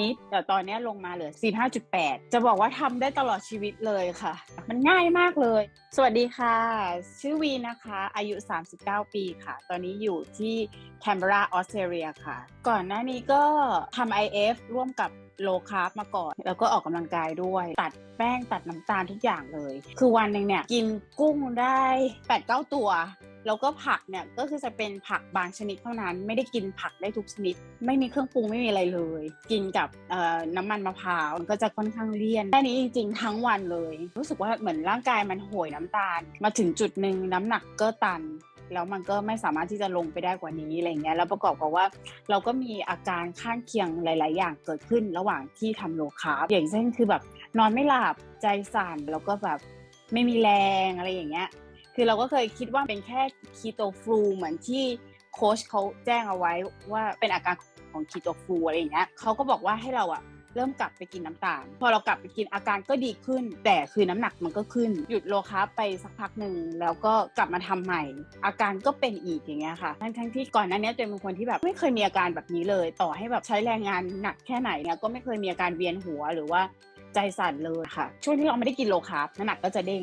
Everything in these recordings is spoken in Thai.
นิด แต่ตอนนี้ลงมาเหลือ 45.8 จะบอกว่าทำได้ตลอดชีวิตเลยค่ะ มันง่ายมากเลย สวัสดีค่ะ ชื่อวีนะคะ อายุ 39 ปีค่ะ ตอนนี้อยู่ที่แคนเบราออสเตรเลียค่ะ ก่อนหน้านี้ก็ทำ IF ร่วมกับโลคาร์บมาก่อน แล้วก็ออกกำลังกายด้วย ตัดแป้งตัดน้ำตาลทุกอย่างเลย คือวันหนึ่งเนี่ย กินกุ้งได้8-9ตัว แล้วก็ผักเนี่ยก็คือจะเป็นผักบางชนิดเท่านั้น ไม่ได้กินผักได้ทุกชนิด ไม่มีเครื่องปรุงไม่มีอะไรเลย กินกับน้ำมันมะพร้าวมันก็จะค่อนข้างเลี่ยนแค่นี้จริงๆทั้งวันเลย รู้สึกว่าเหมือนร่างกายมันโหยน้ำตาล มาถึงจุดหนึ่งน้ำหนักก็ตันแล้วมันก็ไม่สามารถที่จะลงไปได้กว่านี้อะไรเงี้ยแล้วประกอบกับว่า เราก็มีอาการข้างเคียงหลาย ๆ อย่างเกิดขึ้นระหว่างที่ทำโลคาร์บอย่างเช่นคือแบบนอนไม่หลับใจสั่นแล้วก็แบบไม่มีแรงอะไรอย่างเงี้ย คือเราก็เคยคิดว่าเป็นแค่คีโตฟลูเหมือนที่โค้ชเขาแจ้งเอาไว้ว่าเป็นอาการของคีโตฟลูอะไรอย่างเงี้ยเขาก็บอกว่าให้เราอะเริ่มกลับไปกินน้ำตาล พอเรากลับไปกินอาการก็ดีขึ้น แต่คือน้ำหนักมันก็ขึ้น หยุดโลคาบไปสักพักหนึ่งแล้วก็กลับมาทำใหม่ อาการก็เป็นอีกอย่างเงี้ยค่ะ ทั้งทั้งที่ก่อนหน้านี้เองเป็นคนที่แบบไม่เคยมีอาการแบบนี้เลย ต่อให้แบบใช้แรงงานหนักแค่ไหนเนี่ยก็ไม่เคยมีอาการเวียนหัวหรือว่าใจสั่นเลยค่ะ ช่วงที่เราไม่ได้กินโลคาร์บน้ำหนักก็จะเด้ง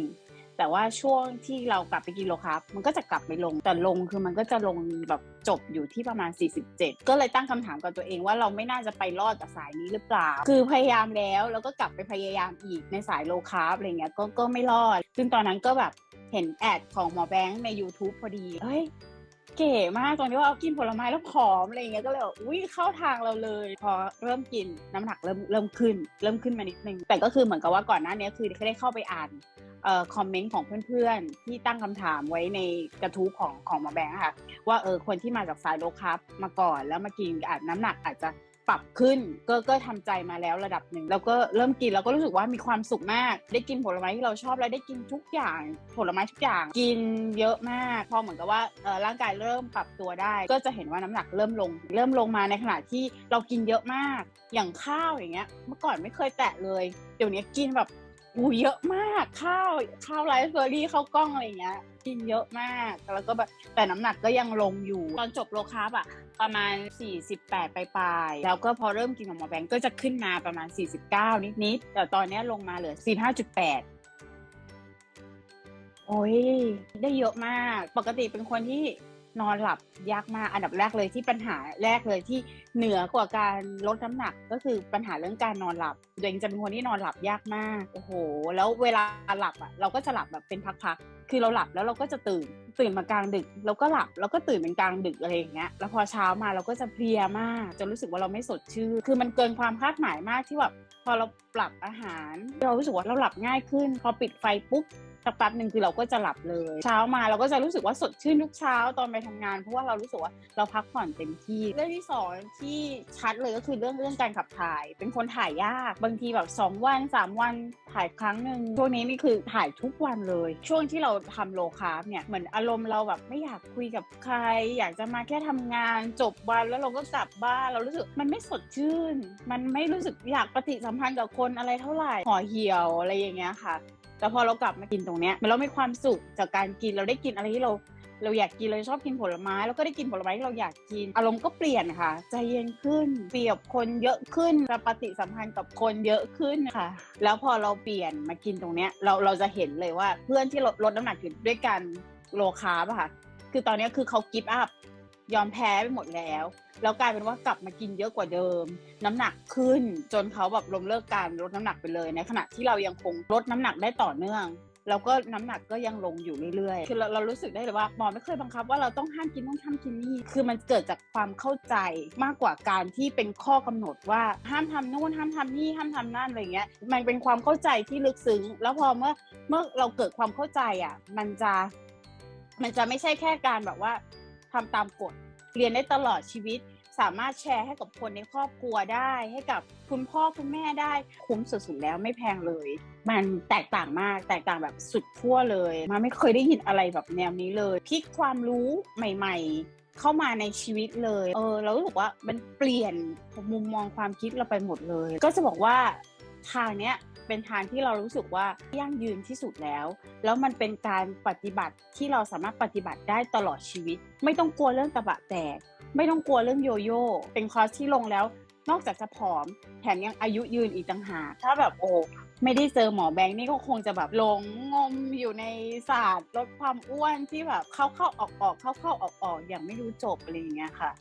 แต่ว่าช่วงที่เรากลับไปกินโลคาร์บมันก็จะกลับไปลง แต่ลงคือมันก็จะลงแบบจบอยู่ที่ประมาณ 47 ก็เลยตั้งคำถามกับตัวเองว่าเราไม่น่าจะไปรอดกับสายนี้หรือเปล่า คือพยายามแล้วแล้วก็กลับไปพยายามอีกในสายโลคาร์บอะไรเงี้ยก็ก็ไม่รอด ซึ่งตอนนั้นก็แบบเห็นแอดของหมอแบงค์ใน YouTube พอดีเฮ้ย เก๋มากตอนที่ว่าเอากินผลไม้แล้วผอมอะไรเงี้ยก็เลยแบบอุ้ยเข้าทางเราเลย พอเริ่มกินน้ำหนักเริ่มเริ่มขึ้น เริ่มขึ้นมานิดนึงแต่ก็คือเหมือนกับว่าก่อนหน้านี้คือได้เข้าไปอ่านเอ่อคอมเมนต์ของเพื่อนๆ ที่ตั้งคำถามไว้ในกระทู้ของของมาแบงค์ค่ะว่าเออคนที่มาจากสายโลคับมาก่อนแล้วมากินอาจน้ำหนักอาจจะ ปรับขึ้นก็ก็ทำใจมาแล้วระดับหนึ่งแล้วก็เริ่มกินแล้วก็รู้สึกว่ามีความสุขมาก ได้กินผลไม้ที่เราชอบแล้วได้กินทุกอย่างผลไม้ทุกอย่าง กินเยอะมากพอเหมือนกับว่าร่างกายเริ่มปรับตัวได้ ก็จะเห็นว่าน้ำหนักเริ่มลง เริ่มลงมาในขณะที่เรากินเยอะมากอย่างข้าวอย่างเงี้ย เมื่อก่อนไม่เคยแตะเลย เดี๋ยวนี้กินแบบ อูเยอะมากข้าวข้าวไรซ์เบอร์รี่ข้าวกล้องอะไรเงี้ยกินเยอะมากแล้วก็แบบแต่น้ำหนักก็ยังลงอยู่ ตอนจบโลคาร์บอะประมาณ 48 ปลายๆแล้วก็พอเริ่มกินของหมอแบงก์ก็จะขึ้นมาประมาณ 49 นิดๆแต่ตอนเนี้ยลงมาเหลือ 45.8โอ้ย ได้เยอะมาก ปกติเป็นคนที่ นอนหลับยากมากอันดับแรกเลยที่ปัญหาแรกเลยที่เหนือกว่าการลดน้ำหนักก็คือปัญหาเรื่องการนอนหลับตัวเองจะเป็นคนที่นอนหลับยากมากโอ้โห แล้วเวลาหลับอะเราก็จะหลับแบบเป็นพักๆคือเราหลับแล้วเราก็จะตื่นตื่นมากลางดึกแล้วก็หลับแล้วก็ตื่นเป็นกลางดึกอะไรอย่างเงี้ยแล้วพอเช้ามาเราก็จะเพลียมากจนรู้สึกว่าเราไม่สดชื่นคือมันเกินความคาดหมายมากที่แบบพอเราปรับอาหาร เรารู้สึกว่าเราหลับง่ายขึ้น พอปิดไฟปุ๊บ สักแป๊บหนึ่งคือเราก็จะหลับเลย เช้ามาเราก็จะรู้สึกว่าสดชื่นทุกเช้าตอนไปทำงาน เพราะว่าเรารู้สึกว่าเราพักผ่อนเต็มที่เรื่องที่สองที่ชัดเลยก็คือเรื่องเรื่องการขับถ่าย เป็นคนถ่ายยากบางทีแบบสองวันสามวันถ่ายครั้งหนึ่งช่วงนี้นี่คือถ่ายทุกวันเลย ช่วงที่เราทำโลคาร์บเนี่ยเหมือนอารมณ์เราแบบไม่อยากคุยกับใคร อยากจะมาแค่ทำงานจบวันแล้วเราก็กลับบ้านเรารู้สึกมันไม่สดชื่น มันไม่รู้สึกอยากปฏิสัมพันธ์กับคนอะไรเท่าไหร่ห่อเหี่ยวอะไรอย่างเงี้ยค่ะ แต่พอเรากลับมากินตรงเนี้ยมันเรามีความสุขจากการกินเราได้กินอะไรที่เรา เราอยากกินเราชอบกินผลไม้แล้วก็ได้กินผลไม้ที่เราอยากกิน อารมณ์ก็เปลี่ยนค่ะ ใจเย็นขึ้นเปรียบคนเยอะขึ้นปฏิสัมพันธ์กับคนเยอะขึ้นค่ะ แล้วพอเราเปลี่ยนมากินตรงเนี้ยเราเราจะเห็นเลยว่าเพื่อนที่ลดลดน้ำหนักอยู่ด้วยกันโลคาร์บอะค่ะ คือตอนนี้คือเขากิฟต์อัพ ยอมแพ้ไปหมดแล้ว แล้วกลายเป็นว่ากลับมากินเยอะกว่าเดิม น้ำหนักขึ้นจนเขาแบบล้มเลิกการลดน้ำหนักไปเลย ในขณะที่เรายังคงลดน้ำหนักได้ต่อเนื่องแล้วก็น้ำหนักก็ยังลงอยู่เรื่อยๆ คือเราเรารู้สึกได้เลยว่าหมอไม่เคยบังคับว่าเราต้องห้ามกินนู่นห้ามกินนี่ คือมันเกิดจากความเข้าใจมากกว่าการที่เป็นข้อกำหนดว่าห้ามทำนู่นห้ามทำนี่ห้ามทำนั่นอะไรเงี้ย มันเป็นความเข้าใจที่ลึกซึ้ง แล้วพอเมื่อเมื่อเราเกิดความเข้าใจอะ มันจะ มันจะไม่ใช่แค่การแบบว่า ทำตามกฎเรียนได้ตลอดชีวิต สามารถแชร์ให้กับคนในครอบครัวได้ ให้กับคุณพ่อคุณแม่ได้คุ้มสุดๆแล้วไม่แพงเลย มันแตกต่างมากแตกต่างแบบสุดขั้วเลย มาไม่เคยได้ยินอะไรแบบแนวนี้เลยพลิกความรู้ใหม่ ๆ เข้ามาในชีวิตเลย เออเรารู้สึกว่ามันเปลี่ยนมุมมองความคิดเราไปหมดเลย ก็จะบอกว่าทางเนี้ย เป็นทางที่เรารู้สึกว่ายั่งยืนที่สุดแล้ว แล้วมันเป็นการปฏิบัติที่เราสามารถปฏิบัติได้ตลอดชีวิต ไม่ต้องกลัวเรื่องตะบะแตก ไม่ต้องกลัวเรื่องโยโย่เป็นคอร์สที่ลงแล้ว นอกจากจะผอมแถมยังอายุยืนอีกต่างหากถ้าแบบโอ้ไม่ได้เจอหมอแบงค์นี่ก็คงจะแบบหลงงมอยู่ในศาสตร์ลดความอ้วนที่แบบเข้าเข้าออกออกเข้าเข้าออกออกอย่างไม่รู้จบอะไรอย่างเงี้ยค่ะ